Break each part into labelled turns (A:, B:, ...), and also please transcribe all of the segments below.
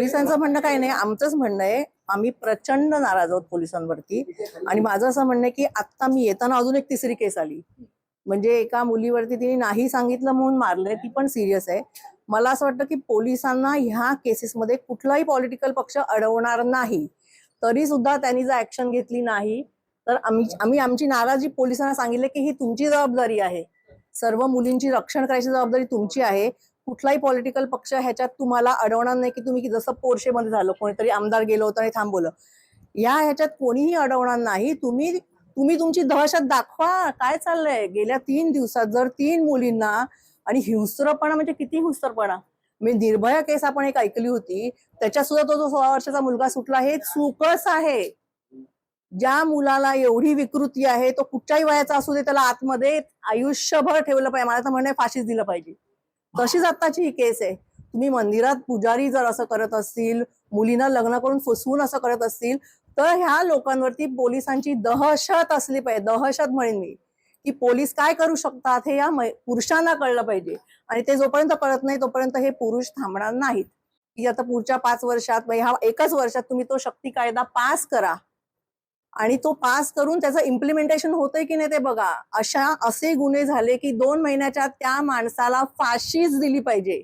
A: पोलिसांचं म्हणणं काही नाही आमचंच म्हणणं आहे. आम्ही प्रचंड नाराज आहोत पोलिसांवरती. आणि माझं असं म्हणणं आहे की आत्ता मी येताना अजून एक तिसरी केस आली. म्हणजे एका मुलीवरती तिने नाही सांगितलं म्हणून मारलंय ती पण सिरियस आहे. मला असं वाटतं की पोलिसांना ह्या केसेसमध्ये कुठलाही पॉलिटिकल पक्ष अडवणार नाही. तरी सुद्धा त्यांनी जर ऍक्शन घेतली नाही तर आम्ही आम्ही आमची नाराजी पोलिसांना सांगितले की ही तुमची जबाबदारी आहे. सर्व मुलींची रक्षण करायची जबाबदारी तुमची आहे. कुठलाही पॉलिटिकल पक्ष ह्याच्यात तुम्हाला अडवणार नाही की तुम्ही जसं पोर्शेमध्ये झालं कोणीतरी आमदार गेलो होतं आणि थांबवलं. या ह्याच्यात कोणीही अडवणार नाही. तुम्ही तुम्ही तुमची दहशत दाखवा काय चाललंय. गेल्या तीन दिवसात जर तीन मुलींना आणि हिंस्रपणा म्हणजे किती हिंस्रपणा? मी निर्भया केस आपण एक ऐकली होती. त्याच्यात सुद्धा तो जो सोळा वर्षाचा मुलगा सुटला हे चुकच आहे. ज्या मुलाला एवढी विकृती आहे तो कुठच्याही वयाचा असू दे त्याला आतमध्ये आयुष्यभर ठेवलं पाहिजे. मला तर म्हणणे फाशीच दिलं पाहिजे. तशीच आत्ताची ही केस आहे? तुम्ही मंदिरात पुजारी जर असं करत असतील मुलींना लग्न करून फसवून असं करत असतील तर ह्या लोकांवरती पोलिसांची दहशत असली पाहिजे. दहशत म्हणेन मी. की पोलीस काय करू शकतात हे या पुरुषांना कळलं पाहिजे. आणि ते जोपर्यंत कळत नाही तोपर्यंत हे पुरुष थांबणार नाहीत. की आता पुढच्या पाच वर्षात ह्या एकच वर्षात तुम्ही तो शक्ती कायदा पास करा. आणि तो पास करून त्याचं इम्प्लिमेंटेशन होतंय की नाही ते बघा. अशा असे गुन्हे झाले की दोन महिन्याच्या त्या माणसाला फाशीच दिली पाहिजे.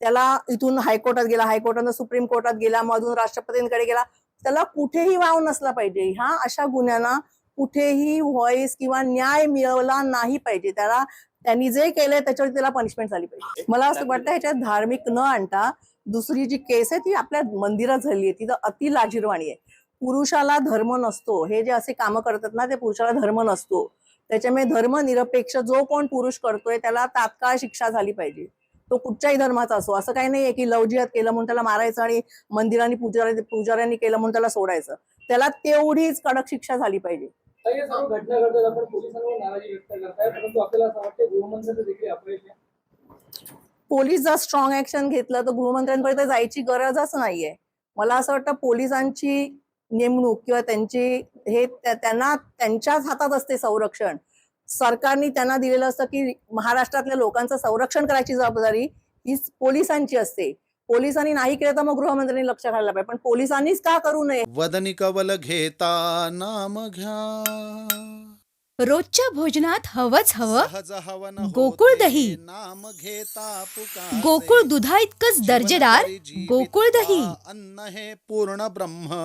A: त्याला इथून हायकोर्टात गेला हायकोर्टानं सुप्रीम कोर्टात गेला मग अजून राष्ट्रपतींकडे गेला. त्याला कुठेही वाव नसला पाहिजे. ह्या अशा गुन्ह्यांना कुठेही व्हॉइस किंवा न्याय मिळवला नाही पाहिजे. त्याला त्यांनी जे केलंय त्याच्यावर त्याला पनिशमेंट झाली पाहिजे. मला असं वाटतं ह्याच्यात धार्मिक न आणता दुसरी जी केस आहे ती आपल्या मंदिरात झाली आहे. ती तर अति लाजीरवाणी आहे. पुरुषाला धर्म नसतो. हे जे असे कामं करतात ना ते पुरुषाला धर्म नसतो. त्याच्यामुळे धर्मनिरपेक्ष जो कोण पुरुष करतोय त्याला तात्काळ शिक्षा झाली पाहिजे. तो कुठच्याही धर्माचा असो. असं काही नाहीये की लव जिहाद केलं म्हणून त्याला मारायचं आणि मंदिरांनी पुजारी पुजाऱ्यांनी केलं म्हणून त्याला सोडायचं. त्याला तेवढीच कडक शिक्षा झाली पाहिजे. पोलीस जर स्ट्रॉंग ऍक्शन घेतलं तर गृहमंत्र्यांपर्यंत जायची गरजच नाहीये. मला असं वाटतं पोलिसांची नेमणूक किंवा त्यांची हे त्या- त्यांना त्यांच्याच हातात असते संरक्षण. सरकारने त्यांना दिलेलं असतं की महाराष्ट्रातल्या लोकांचं संरक्षण करायची जबाबदारी ही पोलिसांची असते. पोलिसांनी नाही केलं तर मग गृहमंत्र्यांनी लक्ष घालायला पाहिजे. पण पोलिसांनीच का करू नये?
B: वदनी कवल घेता नाम घ्या.
C: रोजच्या भोजनात हवंच हवं. गोकुळ दही.
B: नाम घेता पुकारे.
C: गोकुळ दुधा इतकंच दर्जेदार. गोकुळ दही.
B: अन्न हे पूर्ण ब्रह्म.